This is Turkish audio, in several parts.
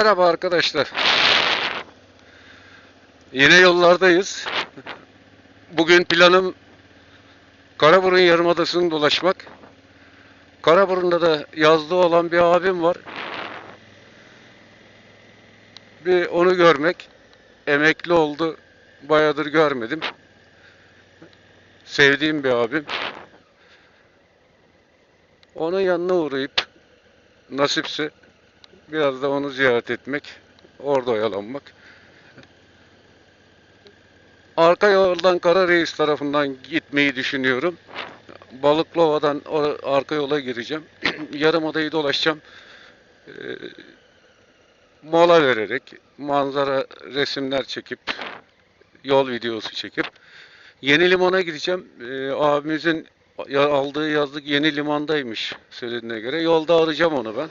Merhaba arkadaşlar. Yine yollardayız. Bugün planım Karaburun Yarımadası'nı dolaşmak. Karaburun'da da yazlığı olan bir abim var. Bir onu görmek. Emekli oldu. Bayağıdır görmedim. Sevdiğim bir abim. Onun yanına uğrayıp nasipse Biraz da onu ziyaret etmek, orada oyalanmak. Arka yoldan Kara Reis tarafından gitmeyi düşünüyorum. Balıklova'dan arka yola gireceğim. Yarım odayı dolaşacağım. Ee, mola vererek, manzara resimler çekip, yol videosu çekip, Yeni Liman'a gideceğim. Ee, abimizin aldığı yazlık Yeni Liman'daymış söylediğine göre. Yolda arayacağım onu ben.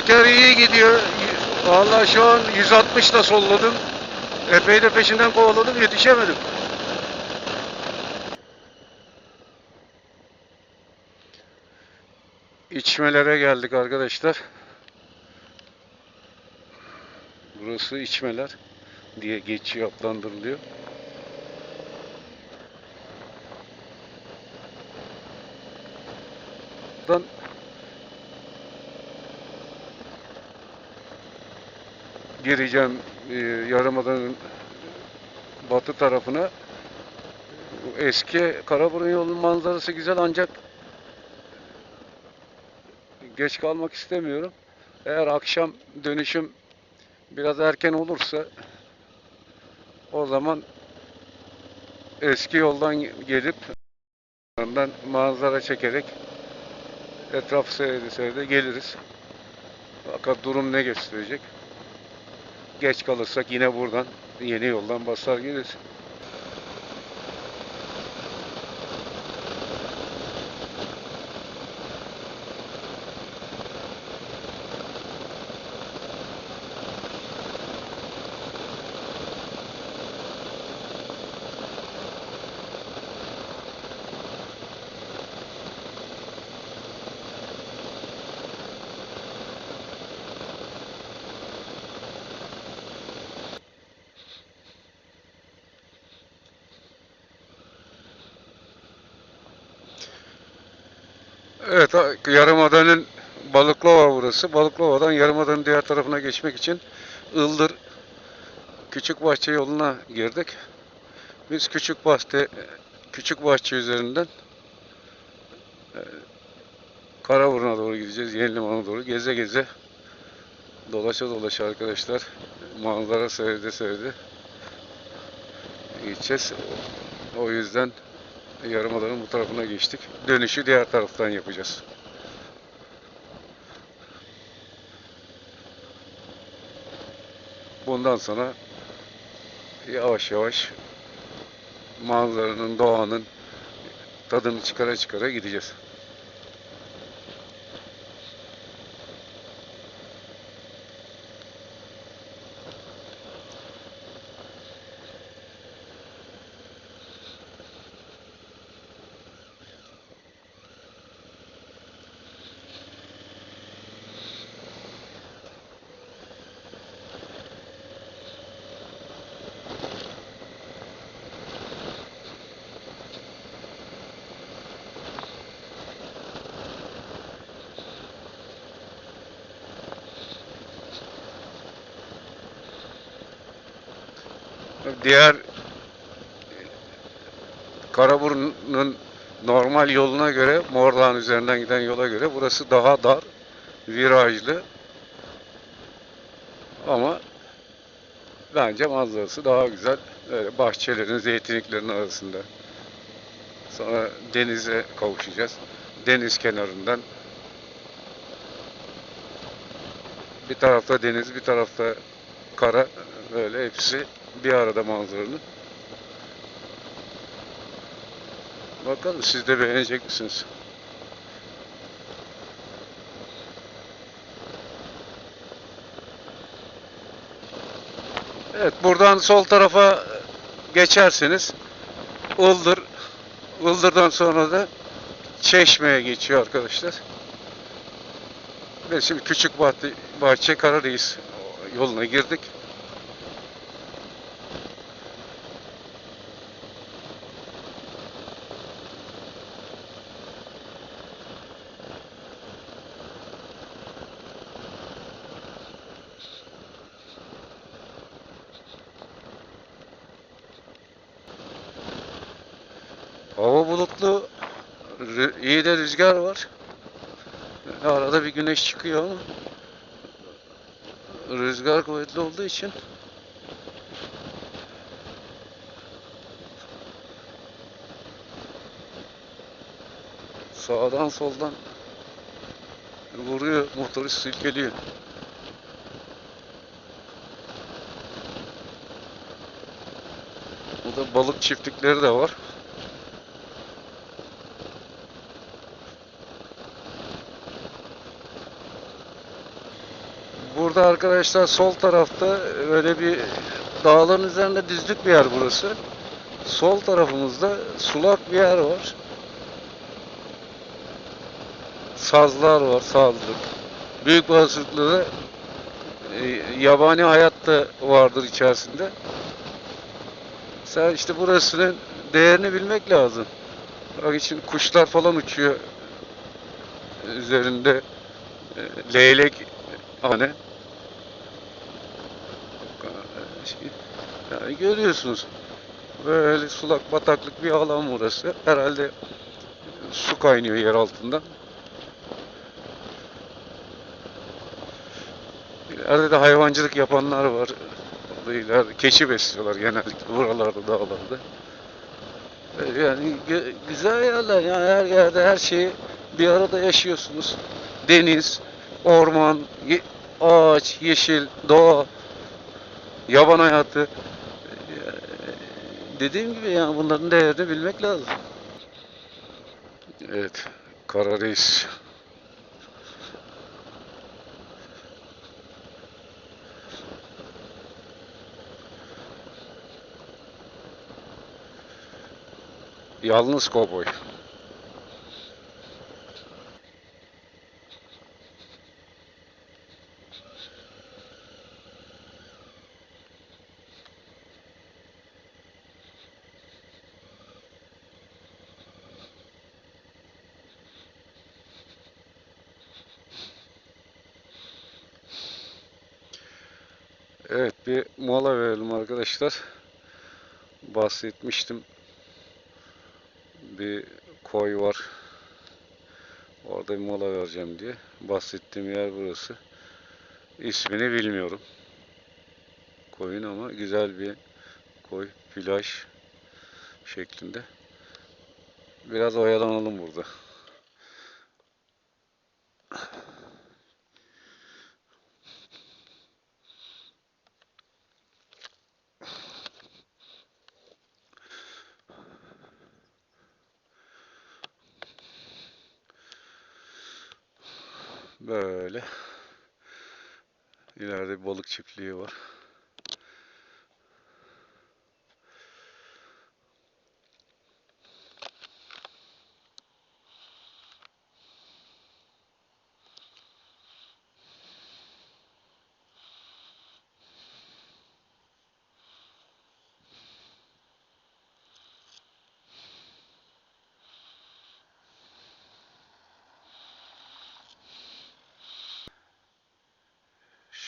Teker iyi gidiyor. Vallahi şu an 160 da solladım. Epey de peşinden kovaladım yetişemedim. İçmelere geldik arkadaşlar. Burası içmeler diye geçiyor adlandırılıyor. Buradan gireceğim e, Yarımada'nın batı tarafına. Eski Karaburun yolunun manzarası güzel ancak geç kalmak istemiyorum. Eğer akşam dönüşüm biraz erken olursa o zaman eski yoldan gelip ben manzara çekerek etrafı seyrede seyrede geliriz. Fakat durum ne gösterecek? Geç kalırsak yine buradan yeni yoldan basar geliriz. Evet, Yarımada'nın Balıklova burası. Balıklova'dan Yarımada'nın diğer tarafına geçmek için Ildır Küçükbahçe yoluna girdik. Biz Küçükbahçe Küçükbahçe üzerinden e, Karaburun'a doğru gideceğiz. Yeni Liman'a doğru geze geze dolaşa dolaşa arkadaşlar manzara seyrede seyrede gideceğiz. O yüzden Yarımada'nın bu tarafına geçtik. Dönüşü diğer taraftan yapacağız. Bundan sonra yavaş yavaş manzaranın, doğanın tadını çıkara çıkara gideceğiz. Diğer Karaburun'un normal yoluna göre, Mordoğan üzerinden giden yola göre burası daha dar, virajlı. Ama bence manzarası daha güzel. Böyle bahçelerin, zeytinliklerin arasında. Sonra denize kavuşacağız. Deniz kenarından bir tarafta deniz, bir tarafta kara. Böyle hepsi bir arada manzaranın. Bakalım siz de beğenecek misiniz? Evet buradan sol tarafa geçerseniz Ildır Ildır'dan sonra da Çeşme'ye geçiyor arkadaşlar. Ve şimdi Küçük Bahçe, Bahçe Karareis yoluna girdik. Hava bulutlu, rü- iyi de rüzgar var. Arada bir güneş çıkıyor ama rüzgar kuvvetli olduğu için sağdan soldan vuruyor, motoru silkeliyor. Burada balık çiftlikleri de var. Burada arkadaşlar sol tarafta öyle bir dağların üzerinde düzlük bir yer burası. Sol tarafımızda sulak bir yer var. Sazlar var, sazlık. Büyük olasılıkla e, yabani hayat da vardır içerisinde. Sen işte burasının değerini bilmek lazım. Bak için kuşlar falan uçuyor üzerinde e, leylek hani yani görüyorsunuz böyle sulak bataklık bir alan burası. Herhalde su kaynıyor yer altından. İleride de hayvancılık yapanlar var. İleride keçi besliyorlar genellikle buralarda dağlarda. Yani gü- güzel yerler yani her yerde her şeyi bir arada yaşıyorsunuz. Deniz, orman, ağaç, yeşil, doğa, yaban hayatı. Dediğim gibi yani bunların değerini bilmek lazım. Evet, Kara Reis. Yalnız kovboy. Evet bir mola verelim arkadaşlar. Bahsetmiştim. Bir koy var. Orada bir mola vereceğim diye. Bahsettiğim yer burası. İsmini bilmiyorum. Koyun ama güzel bir koy. Plaj şeklinde. Biraz oyalanalım burada.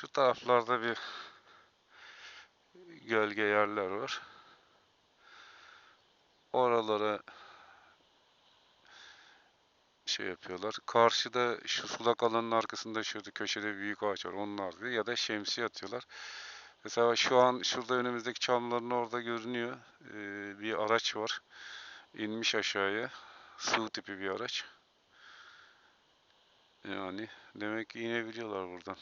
Şu taraflarda bir gölge yerler var. Oralara şey yapıyorlar. Karşıda şu sulak alanın arkasında şurada köşede büyük ağaç var. Onlar diye ya da şemsiye atıyorlar. Mesela şu an şurada önümüzdeki çamların orada görünüyor. Ee, bir araç var. İnmiş aşağıya. Sığ tipi bir araç. Yani demek ki inebiliyorlar buradan.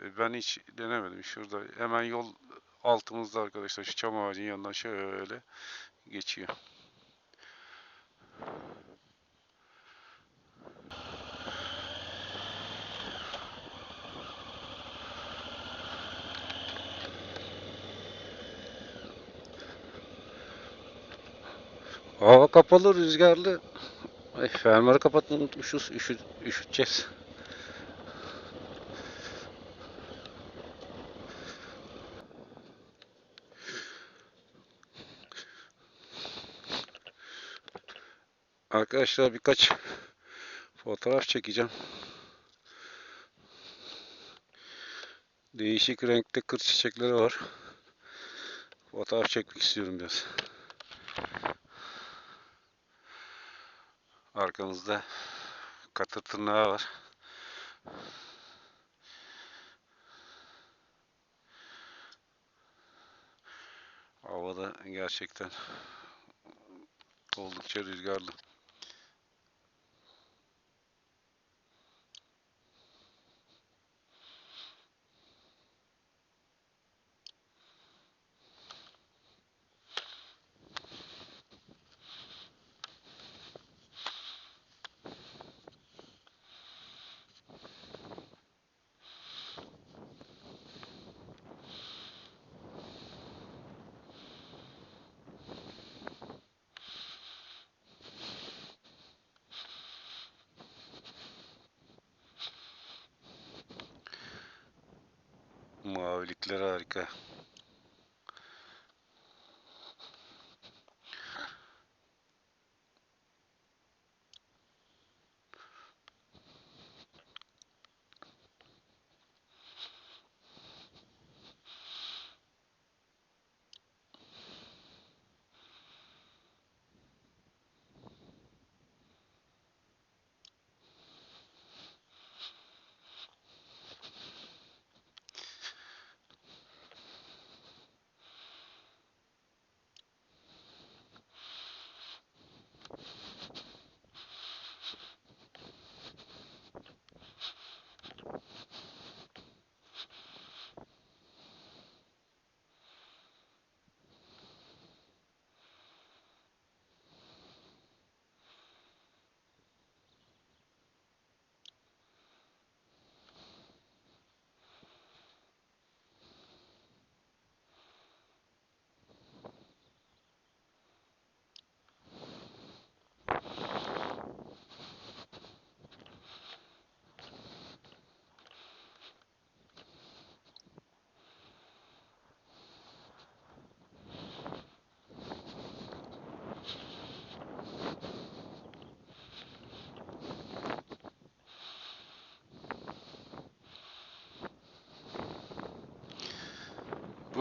E, Ben hiç denemedim. Şurada hemen yol altımızda arkadaşlar şu çam ağacının yanından şöyle geçiyor. Hava kapalı, rüzgarlı. Ay, fermuarı kapatmayı unutmuşuz. Üşü, üşüteceğiz. Arkadaşlar birkaç fotoğraf çekeceğim. Değişik renkte kır çiçekleri var. Fotoğraf çekmek istiyorum biraz. Arkamızda katır tırnağı var. Havada gerçekten oldukça rüzgarlı.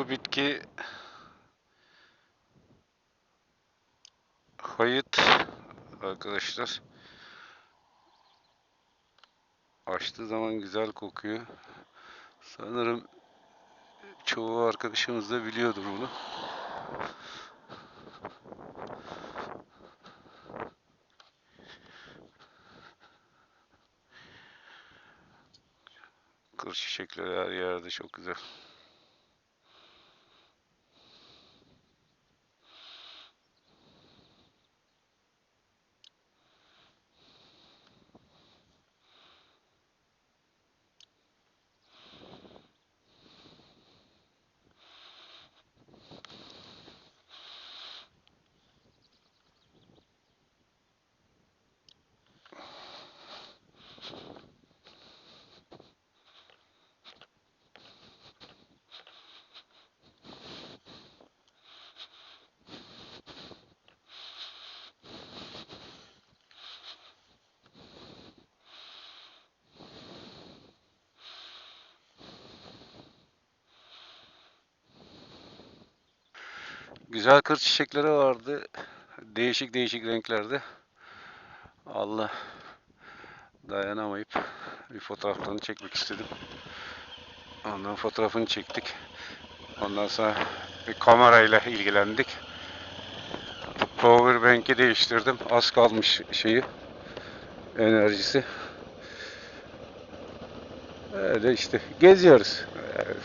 Bu bitki hayıt arkadaşlar. Açtığı zaman güzel kokuyor. Sanırım çoğu arkadaşımız da biliyordur bunu. Kır çiçekleri her yerde çok güzel. Güzel kır çiçekleri vardı. Değişik değişik renklerde. Allah dayanamayıp bir fotoğraflarını çekmek istedim. Ondan fotoğrafını çektik. Ondan sonra bir kamerayla ilgilendik. Power bank'i değiştirdim. Az kalmış şeyi. Enerjisi. Öyle işte geziyoruz.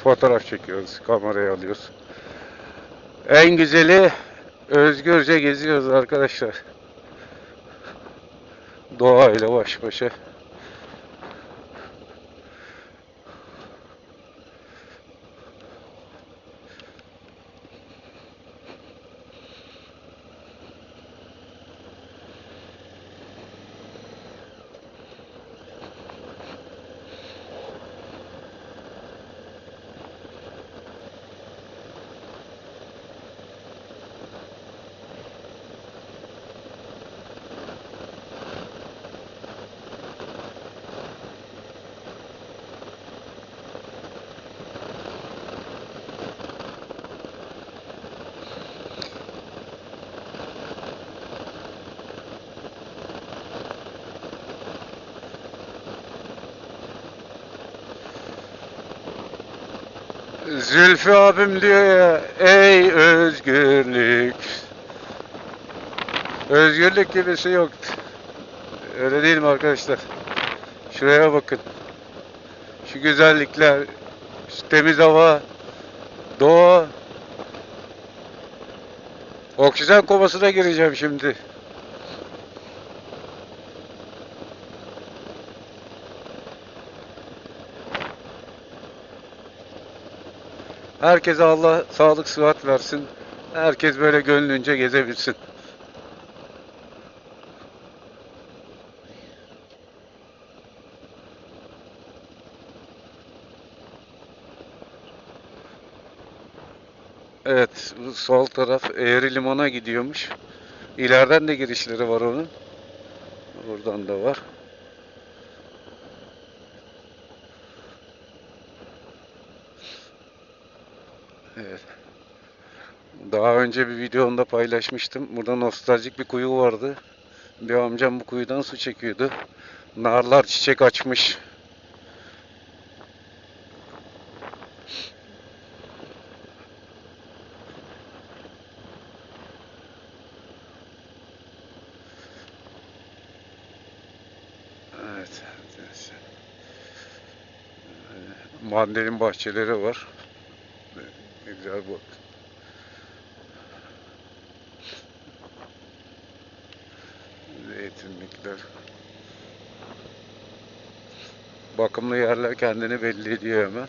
Fotoğraf çekiyoruz. Kamerayı alıyoruz. En güzeli özgürce geziyoruz arkadaşlar. Doğayla baş başa. Zülfü abim diyor ya, ey özgürlük. Özgürlük gibisi yok. Öyle değil mi arkadaşlar? Şuraya bakın. Şu güzellikler, şu temiz hava, doğa. Oksijen komasına gireceğim şimdi. Herkese Allah sağlık sıhhat versin. Herkes böyle gönlünce gezebilsin. Evet, bu sol taraf Eğri Liman'a gidiyormuş. İleriden de girişleri var onun. Buradan da var. Evet. Daha önce bir videomda paylaşmıştım. Burada nostaljik bir kuyu vardı. Bir amcam bu kuyudan su çekiyordu. Narlar çiçek açmış. Evet. Mandalin bahçeleri var. Güzel bu. Zeytinlikler. Bakımlı yerler kendini belli ediyor hemen.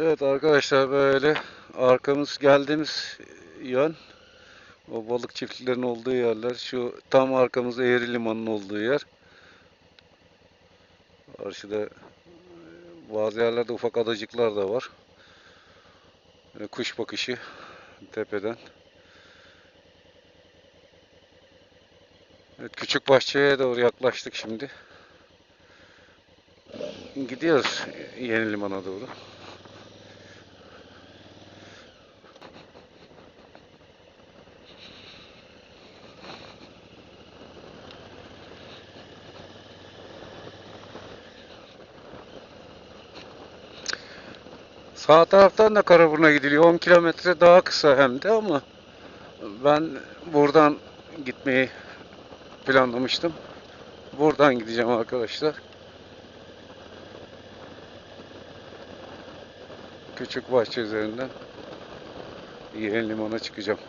Evet arkadaşlar böyle arkamız geldiğimiz yön o balık çiftliklerinin olduğu yerler. Şu tam arkamızda Eğri Limanı'nın olduğu yer. Karşıda e, bazı yerlerde ufak adacıklar da var. E, Kuş bakışı tepeden. Evet, küçük bahçeye doğru yaklaştık şimdi. Gidiyoruz yeni limana doğru. Sağ taraftan da Karaburun'a gidiliyor. 10 kilometre daha kısa hem de ama ben buradan gitmeyi planlamıştım. Buradan gideceğim arkadaşlar. Küçük bahçe üzerinden Yeğen Liman'a çıkacağım.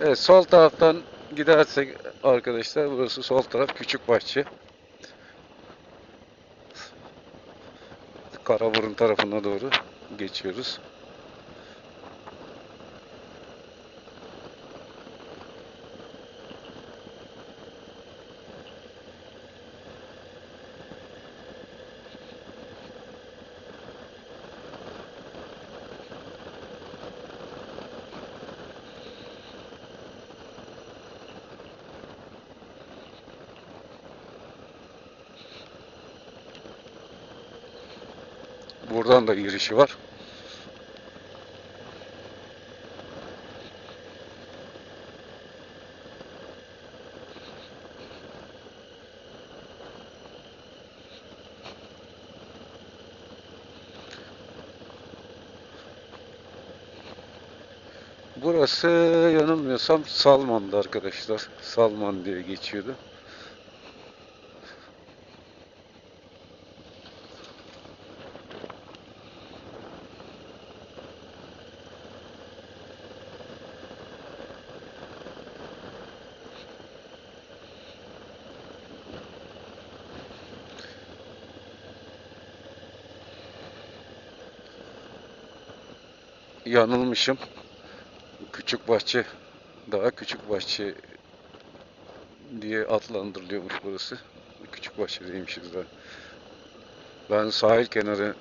Evet sol taraftan gidersek arkadaşlar burası sol taraf küçük bahçe. Karaburun tarafına doğru geçiyoruz. Buradan da girişi var. Burası yanılmıyorsam Salman'dı arkadaşlar. Salman diye geçiyordu. Yanılmışım. Küçük bahçe daha küçük bahçe diye adlandırılıyormuş burası. Küçük bahçedeymişiz daha. Ben sahil kenarı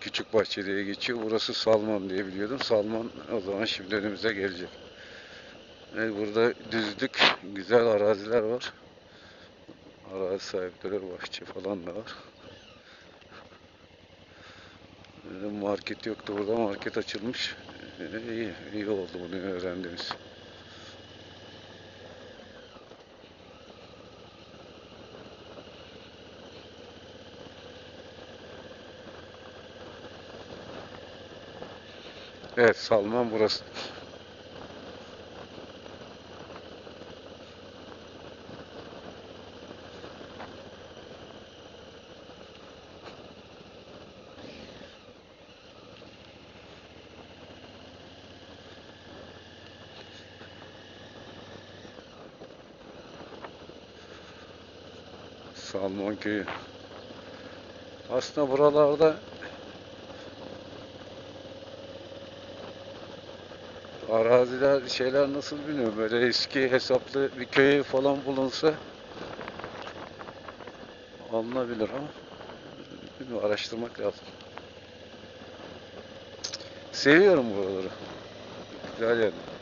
küçük bahçe diye geçiyor. Burası Salman diye biliyordum. Salman o zaman şimdi önümüze gelecek. Evet, burada düzlük, güzel araziler var. Arazi sahipleri, bahçe falan da var. Market yoktu burada market açılmış. Ee, İyi, iyi oldu bunu öğrendiğimiz. Evet Salman burası. Salman köyü. Aslında buralarda araziler şeyler nasıl bilmiyorum. Böyle eski hesaplı bir köy falan bulunsa alınabilir ama bilmiyorum, araştırmak lazım. Seviyorum buraları. Güzel yerler.